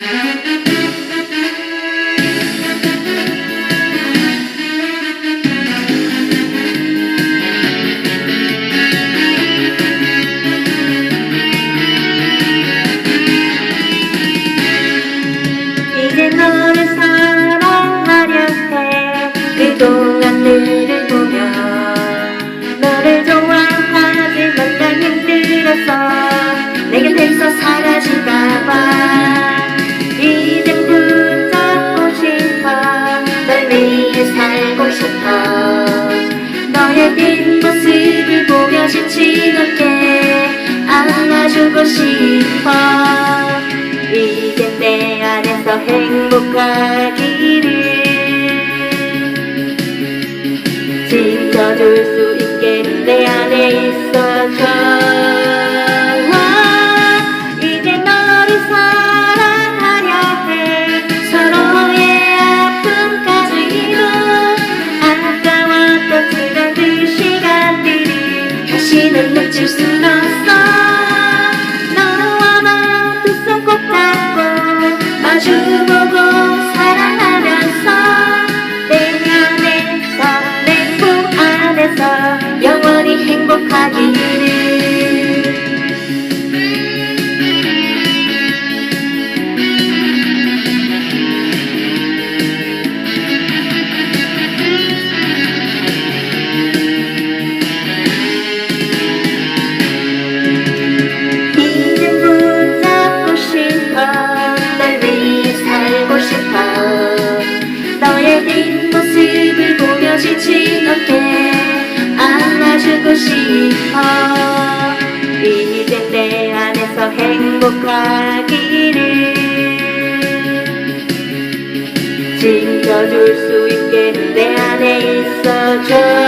Mm-hmm. 작은 모습을 보며 지친 어깨 안아주고 싶어. 이젠 내 안에서 행복하기를 지켜줄 수 있게 내 안에 있어. 놓칠 순 없어. 너와 나 두 손 꼭 잡고 마주보고 사랑하면서 내 안에서 내 품 안에서 영원히 행복하길 싶어 이젠 내 안에서 행복하기를. 지켜줄 수 있게 내 안에 있어줘.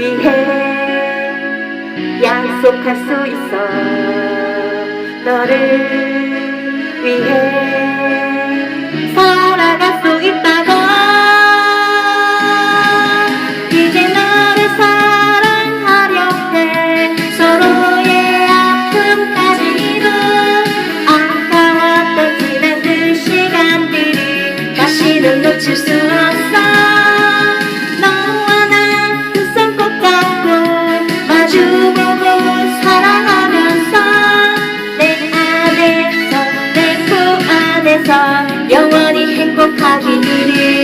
위해 약속할 수 있어. 너를 위해 영원히 행복하기를.